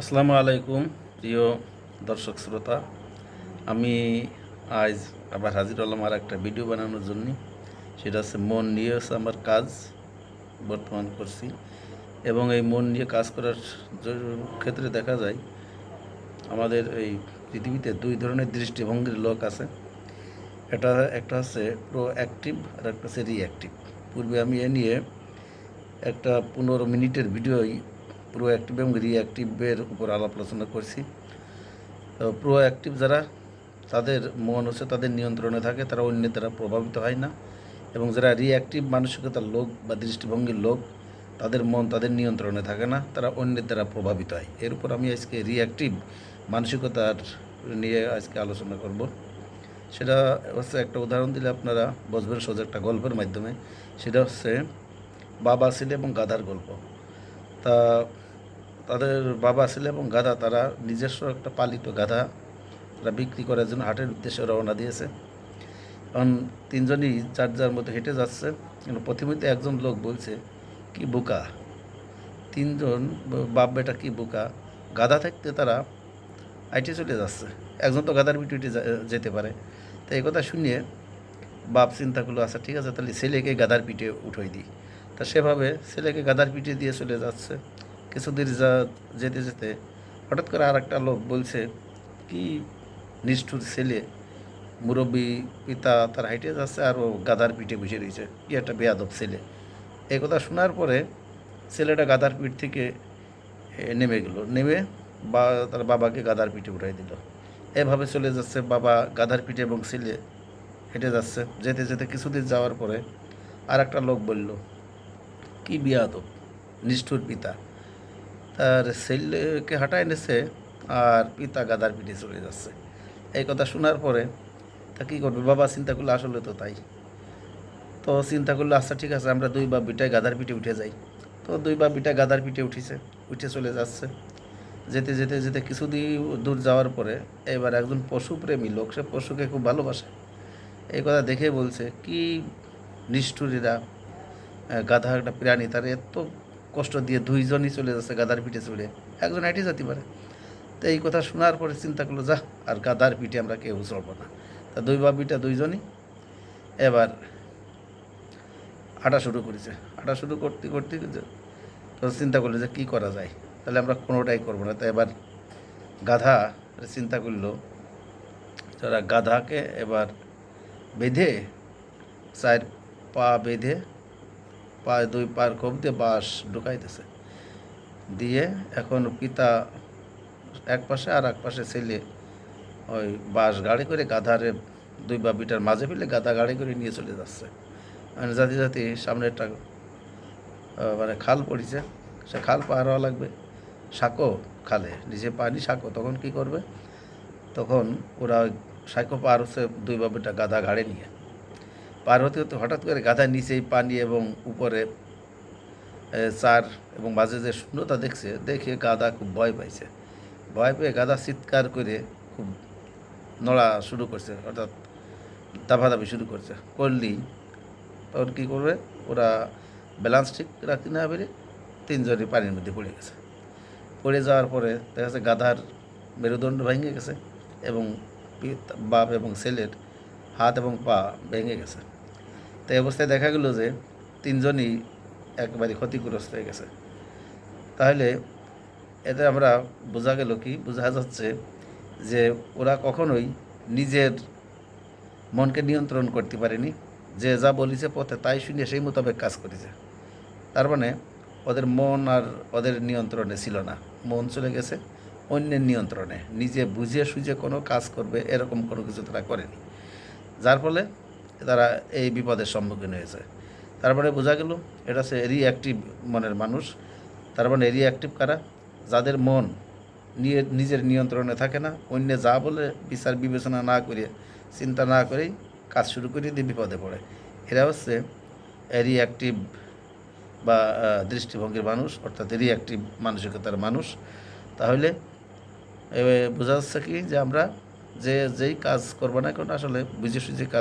আসসালামু আলাইকুম, প্রিয় দর্শক শ্রোতা। আমি আজ আবার হাজির হলাম আর একটা ভিডিও বানানোর জন্য। সেটা হচ্ছে মন নিয়ে হচ্ছে আমার কাজ বর্তমান করছি। এবং এই মন নিয়ে কাজ করার ক্ষেত্রে দেখা যায়, আমাদের এই পৃথিবীতে দুই ধরনের দৃষ্টিভঙ্গির লোক আছে। এটা একটা হচ্ছে প্রো অ্যাক্টিভ আর একটা হচ্ছে রিঅ্যাক্টিভ পূর্বে আমি এ নিয়ে একটা পনেরো মিনিটের ভিডিওই প্রো অ্যাক্টিভ এবং রিঅ্যাক্টিভের উপর আলাপ আলোচনা করছি। তো প্রো অ্যাক্টিভ যারা, তাদের মন হচ্ছে তাদের নিয়ন্ত্রণে থাকে, তারা অন্যের দ্বারা প্রভাবিত হয় না। এবং যারা রিঅ্যাক্টিভ মানসিকতার লোক বা দৃষ্টিভঙ্গির লোক, তাদের মন তাদের নিয়ন্ত্রণে থাকে না, তারা অন্যের দ্বারা প্রভাবিত হয়। এর উপর আমি আজকে রিঅ্যাক্টিভ মানসিকতার নিয়ে আজকে আলোচনা করব। সেটা হচ্ছে একটা উদাহরণ দিলে আপনারা বুঝবেন সোজা একটা গল্পের মাধ্যমে। সেটা হচ্ছে বাবা ছেলে এবং গাধার গল্প। তা তাদের বাবা ছেলে এবং গাধা, তারা নিজস্ব একটা পালিত গাধা তারা বিক্রি করার জন্য হাটের উদ্দেশ্যে রওনা দিয়েছে। কারণ তিনজনই যার যার মতো হেঁটে যাচ্ছে। কিন্তু প্রতিমধ্যে একজন লোক বলছে, কি বোকা? তিনজন বাপ বেটা কি বোকা? গাধা থাকতে তারা আইটে চলে যাচ্ছে। একজন তো গাধার বিটুইটে যেতে পারে। তো এই কথা শুনিয়ে বাপ চিন্তা করল আচ্ছা ঠিক আছে, তাহলে ছেলেকে গাধার পিঠে উঠাই দিই। তা সেভাবে ছেলেকে গাদার পিঠে দিয়ে চলে যাচ্ছে। কিছুদিন যা যেতে যেতে হঠাৎ করে আর একটা লোক বলছে, কি নিষ্ঠুর ছেলে। মুরব্বী পিতা তার হাইটে যাচ্ছে আর ও গাধার পিঠে বসে রয়েছে। কি একটা বেয়াদব ছেলে। এই কথা শোনার পরে ছেলেটা গাধার পিঠ থেকে নেমে গেল। নেমে বা, তার বাবাকে গাধার পিঠে উঠাই দিল। এভাবে চলে যাচ্ছে বাবা গাধার পিঠে এবং ছেলে হেঁটে যাচ্ছে। যেতে যেতে কিছুদিন যাওয়ার পরে আর একটা লোক বলল কি বিয়াদব, নিষ্ঠুর পিতা। তার ছেলেকে হাঁটায় এনেছে আর পিতা গাদার পিঠে চলে যাচ্ছে। এই কথা শোনার পরে তা কী করবে? বাবা চিন্তা করলে, আসলে তো তাই। তো চিন্তা করলে আচ্ছা ঠিক আছে, আমরা দুই বা বিটায় গাদার পিঠে উঠে যাই। তো দুই বা বিটা গাদার পিঠে উঠেছে, উঠে চলে যাচ্ছে। যেতে যেতে যেতে কিছুদিন দূর যাওয়ার পরে এবার একজন পশুপ্রেমী লোক, সে পশুকে খুব ভালোবাসে। এই কথা দেখে বলছে, কি নিষ্ঠুরীরা গাধা একটা প্রাণী তার এত কষ্ট দিয়ে দুইজনই চলে যাচ্ছে গাধার পিঠে চলে একজন হাঁটি যেতে পারে। তো এই কথা শোনার পরে চিন্তা করল যা আর গাধার পিঠে আমরা কেউ চড়বো না। তা দুই বাবিটা দুইজনই এবার হাঁটা শুরু করেছে। হাঁটা শুরু করতে করতে তো চিন্তা করল যে কী করা যায়? তাহলে আমরা কোনোটাই করব না। তো এবার গাধা চিন্তা করল যারা গাধাকে এবার বেঁধে চায়ের পা বেঁধে পা দুই পার কোপ দিয়ে বাঁশ ঢুকাইতেছে। দিয়ে এখন পিতা এক পাশে আর এক পাশে ছেলে ওই বাঁশ গাড়ি করে গাধারে দুই বা বিটার মাঝে ফেলে গাধা গাড়ি করে নিয়ে চলে যাচ্ছে। মানে জাতি জাতি সামনে একটা মানে খাল পড়েছে। সে খাল পার হওয়া লাগবে। সাঁকো খালে। নিচে পানি সাঁকো তখন কি করবে? তখন ওরা সাঁকো পার হচ্ছে দুই বাবিটা গাধা ঘাড়ে নিয়ে। পার হতে হতে হঠাৎ করে গাধার নিচেই পানি এবং উপরে চার এবং মাঝে যে শূন্যতা দেখছে, দেখে গাধা খুব ভয় পাইছে। ভয় পেয়ে গাধা চিৎকার করে খুব নড়া শুরু করছে, অর্থাৎ দাফাদাফি শুরু করছে। করলেই তখন কী করবে? ওরা ব্যালেন্স ঠিক রাখতে না পেরে তিনজনই পানির মধ্যে পড়ে গেছে। পড়ে যাওয়ার পরে দেখা যাচ্ছে গাধার মেরুদণ্ড ভেঙে গেছে এবং বাপ এবং ছেলের হাত এবং পা ভেঙে গেছে। তো এই অবস্থায় দেখা গেল যে তিনজনই একবারে ক্ষতিগ্রস্ত হয়ে গেছে। তাহলে এতে আমরা বোঝা গেল কি? বোঝা যাচ্ছে যে ওরা কখনোই নিজের মনকে নিয়ন্ত্রণ করতে পারেনি। যে যা বলিছে পথে তাই শুনে সেই মোতাবেক কাজ করেছে। তার মানে ওদের মন আর ওদের নিয়ন্ত্রণে ছিল না। মন চলে গেছে অন্যের নিয়ন্ত্রণে। নিজে বুঝে সুঝে কোনো কাজ করবে এরকম কোনো কিছু তারা করেনি। যার ফলে তারা এই বিপদের সম্মুখীন হয়েছে। তারপরে বোঝা গেল, এটা হচ্ছে রিঅ্যাক্টিভ মনের মানুষ। তার মানে রিঅ্যাক্টিভ কারা? যাদের মন নিয়ে, নিজের নিয়ন্ত্রণে থাকে না, অন্য যা বলে বিচার বিবেচনা না করে, চিন্তা না করেই কাজ শুরু করে দিয়ে বিপদে পড়ে। এরা হচ্ছে রিঅ্যাক্টিভ বা দৃষ্টিভঙ্গির মানুষ, অর্থাৎ রিঅ্যাক্টিভ মানসিকতার মানুষ। তাহলে বোঝা যাচ্ছে কি যে আমরা যে, যেই কাজ করব না কেন, আসলে বুঝে সুঝে কাজ